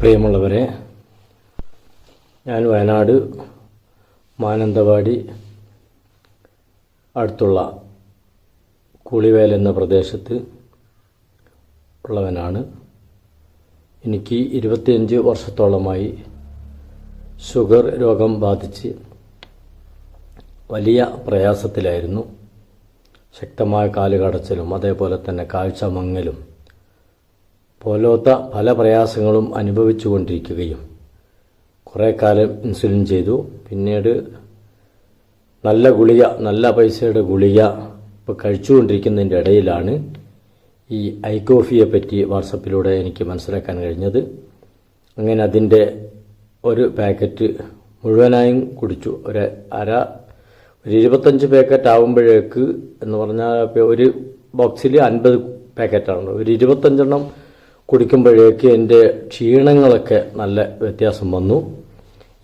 പ്രിയമുള്ളവരെ ഞാൻ വയനാട് മാനന്തവാടി അടുത്തുള്ള കുളിവേൽ എന്ന പ്രദേശത്ത് ഉള്ളവനാണ്. എനിക്ക് ഇരുപത്തിയഞ്ച് വർഷത്തോളമായി ഷുഗർ രോഗം ബാധിച്ച് വലിയ പ്രയാസത്തിലായിരുന്നു. ശക്തമായ കാലുകടച്ചിലും അതേപോലെ തന്നെ കാഴ്ച മങ്ങലും പോലത്തെ പല പ്രയാസങ്ങളും അനുഭവിച്ചു കൊണ്ടിരിക്കുകയും കുറേ കാലം ഇൻസുലിൻ ചെയ്തു. പിന്നീട് നല്ല ഗുളിക നല്ല പൈസയുടെ ഗുളിക ഇപ്പോൾ കഴിച്ചുകൊണ്ടിരിക്കുന്നതിന്റെ ഇടയിലാണ് ഈ ഐക്കോഫിയെ പറ്റി വാട്സപ്പിലൂടെ എനിക്ക് മനസ്സിലാക്കാൻ കഴിഞ്ഞത്. അങ്ങനെ അതിന്റെ ഒരു പാക്കറ്റ് മുഴുവനായും കുടിച്ചു. ഒരു അര ഒരു ഇരുപത്തഞ്ച് പാക്കറ്റ് ആകുമ്പോഴേക്ക് എന്ന് പറഞ്ഞാൽ ഒരു ബോക്സിൽ അൻപത് പാക്കറ്റാണല്ലോ ഒരു ഇരുപത്തഞ്ചെണ്ണം കുടിക്കുമ്പോഴേക്ക് എന്റെ ക്ഷീണങ്ങളൊക്കെ നല്ല വ്യത്യാസം വന്നു.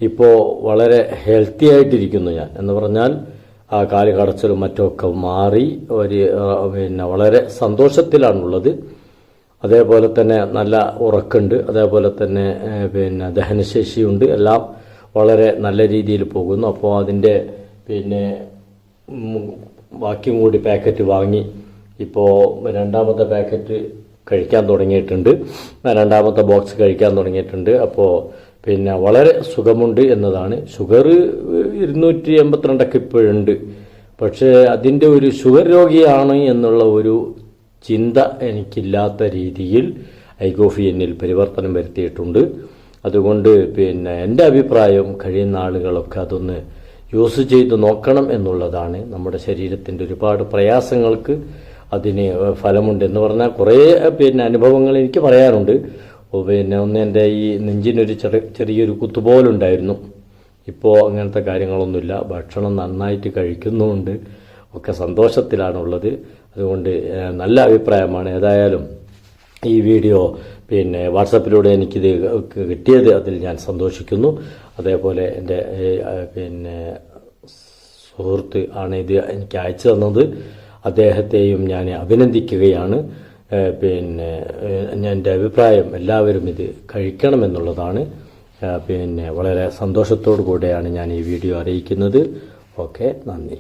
ഇപ്പോൾ വളരെ ഹെൽത്തി ആയിട്ടിരിക്കുന്നു ഞാൻ. എന്ന് പറഞ്ഞാൽ ആ കാൽ കടച്ചലും മറ്റുമൊക്കെ മാറി ഒരു പിന്നെ വളരെ സന്തോഷത്തിലാണുള്ളത്. അതേപോലെ തന്നെ നല്ല ഉറക്കുണ്ട്. അതേപോലെ തന്നെ പിന്നെ ദഹനശേഷിയുണ്ട്. എല്ലാം വളരെ നല്ല രീതിയിൽ പോകുന്നു. അപ്പോൾ അതിന്റെ പിന്നെ ബാക്കിയും കൂടി പാക്കറ്റ് വാങ്ങി. ഇപ്പോൾ രണ്ടാമത്തെ പാക്കറ്റ് കഴിക്കാൻ തുടങ്ങിയിട്ടുണ്ട്. രണ്ടാമത്തെ ബോക്സ് കഴിക്കാൻ തുടങ്ങിയിട്ടുണ്ട്. അപ്പോൾ പിന്നെ വളരെ സുഖമുണ്ട് എന്നതാണ്. ഷുഗർ ഇരുന്നൂറ്റി എൺപത്തിരണ്ടൊക്കെ ഇപ്പോഴുണ്ട്. പക്ഷേ അതിന്റെ ഒരു ഷുഗർ രോഗിയാണ് എന്നുള്ള ഒരു ചിന്ത എനിക്കില്ലാത്ത രീതിയിൽ ഐഗോഫി എന്നിൽ പരിവർത്തനം വരുത്തിയിട്ടുണ്ട്. അതുകൊണ്ട് പിന്നെ എന്റെ അഭിപ്രായം കഴിയുന്ന ആളുകളൊക്കെ അതൊന്ന് യൂസ് ചെയ്ത് നോക്കണം എന്നുള്ളതാണ് നമ്മുടെ ശരീരത്തിന്റെ ഒരുപാട് പ്രയാസങ്ങൾക്ക് അതിന് ഫലമുണ്ട് എന്ന് പറഞ്ഞാൽ കുറേ പിന്നെ അനുഭവങ്ങൾ എനിക്ക് പറയാറുണ്ട് പിന്നെ ഒന്ന് എന്റെ ഈ നെഞ്ചിനൊരു ചെറിയ ചെറിയൊരു കുത്തുപോലുണ്ടായിരുന്നു. ഇപ്പോൾ അങ്ങനത്തെ കാര്യങ്ങളൊന്നുമില്ല. ഭക്ഷണം നന്നായിട്ട് കഴിക്കുന്നുമുണ്ട്. ഒക്കെ സന്തോഷത്തിലാണുള്ളത്. അതുകൊണ്ട് നല്ല അഭിപ്രായമാണ്. ഏതായാലും ഈ വീഡിയോ പിന്നെ വാട്സപ്പിലൂടെ എനിക്കിത് കിട്ടിയത് അതിൽ ഞാൻ സന്തോഷിക്കുന്നു. അതേപോലെ എന്റെ പിന്നെ സുഹൃത്ത് ആണ് ഇത് എനിക്ക് അയച്ചു തന്നത്. അദ്ദേഹത്തെയും ഞാൻ അഭിനന്ദിക്കുകയാണ്. പിന്നെ എന്റെ അഭിപ്രായം എല്ലാവരും ഇത് കഴിക്കണമെന്നുള്ളതാണ്. പിന്നെ വളരെ സന്തോഷത്തോടു കൂടെയാണ് ഞാൻ ഈ വീഡിയോ അറിയിക്കുന്നത്. ഓക്കെ നന്ദി.